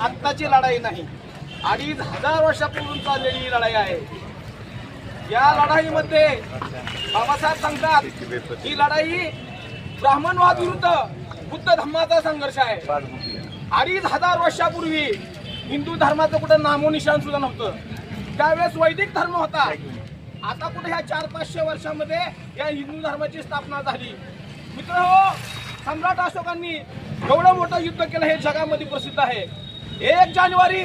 आत्ताची लढाई नाही. अडीच हजार वर्षापूर्वी चाललेली ही लढाई आहे. या लढाईमध्ये बाबासाहेब सांगतात ही लढाई ब्राह्मणवाद विरुद्ध बुद्ध धर्माचा संघर्ष आहे. अडीच हजार वर्षापूर्वी हिंदू धर्माचं कुठं नामोनिशान सुद्धा नव्हतं. त्यावेळेस वैदिक धर्म होता. आता कुठे ह्या चार पाचशे वर्षामध्ये या हिंदू धर्माची स्थापना झाली. मित्र हो सम्राट अशोकांनी एवढं मोठं युद्ध केलं हे जगामध्ये प्रसिद्ध आहे. एक जानेवारी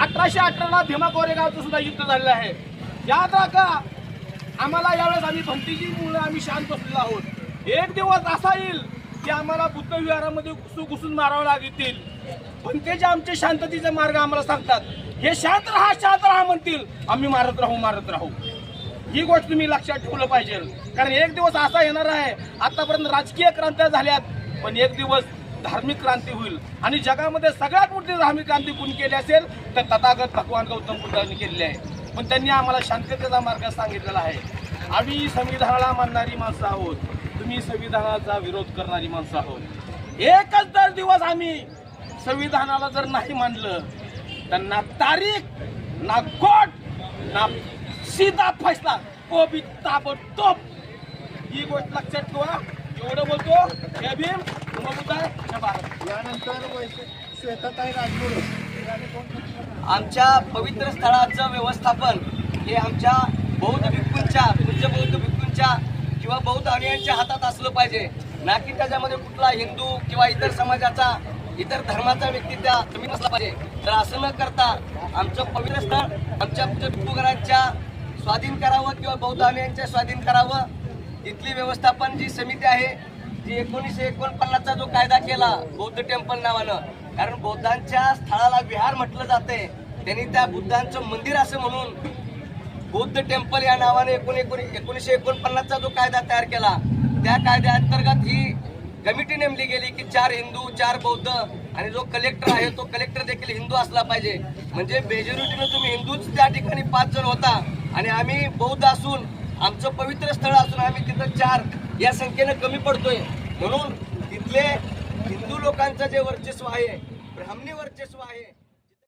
अठराशे अठराला भीमा कोरेगावचं सुद्धा युद्ध झालेलं आहे. याद राखा आम्हाला यावेळेस आम्ही भंतीची मुलं आम्ही शांत बसलेलो आहोत. एक दिवस असा येईल की आम्हाला बुद्धविहारामध्ये घुसू घुसून मारावं लागतील. पण ते जे आमचे शांततेचे मार्ग आम्हाला सांगतात हे शांत राहा शांत राहा म्हणतील. आम्ही मारत राहू मारत राहू. ही गोष्ट तुम्ही लक्षात ठेवलं पाहिजे. कारण एक दिवस असा येणार आहे आतापर्यंत राजकीय क्रांत्या झाल्यात पण एक दिवस धार्मिक क्रांती होईल आणि जगामध्ये सगळ्यात मोठी धार्मिक क्रांती कोणी केली असेल तर तथागत भगवान गौतम बुद्धांनी केलेली आहे. पण त्यांनी आम्हाला शांततेचा मार्ग सांगितलेला आहे. आम्ही संविधानाला मानणारी माणसं आहोत. तुम्ही संविधानाचा विरोध करणारी माणसं आहोत. एकच दर दिवस आम्ही संविधानाला जर नाही मानलं तर ना तारीख ना कोट ना सीधा फैसला तो बी ताबडतोब. ही गोष्ट लक्षात ठेवा. एवढं बोलतो. हे भीम. आमच्या पवित्र स्थळाचं व्यवस्थापन हे आमच्या बौद्ध भिक्खूंच्या पूज्य बौद्ध भिक्खूंच्या किंवा बौद्ध अनुयांच्या हातात असलं पाहिजे. ना की त्याच्यामध्ये कुठला हिंदू किंवा इतर समाजाचा इतर धर्माचा व्यक्ती त्या तुम्ही असला पाहिजे. तर असं न करता आमचं पवित्र स्थळ आमच्या पूज्य भिक्खूगणांच्या स्वाधीन करावं किंवा बौद्ध अनुयांच्या स्वाधीन करावं. इथली व्यवस्थापन जी समिती आहे की एकोणीसशे एकोणपन्नासचा जो कायदा केला बौद्ध टेम्पल नावानं कारण बौद्धांच्या स्थळाला विहार म्हटलं जाते. त्यांनी त्या बुद्धांचं मंदिर असं म्हणून बौद्ध टेम्पल या नावाने एकोण एकोणी एकोणीसशे एकोणपन्नासचा जो कायदा तयार केला त्या कायद्याअंतर्गत ही कमिटी नेमली गेली की चार हिंदू चार बौद्ध आणि जो कलेक्टर आहे तो कलेक्टर देखील हिंदू असला पाहिजे. म्हणजे मेजॉरिटीनं तुम्ही हिंदूच त्या ठिकाणी पाच जण होता आणि आम्ही बौद्ध असून आमचं पवित्र स्थळ असून आम्ही तिथं चार या संख्येनं कमी पडतोय. म्हणून तिथले हिंदू लोकांचं जे वर्चस्व आहे ब्राह्मणी वर्चस्व आहे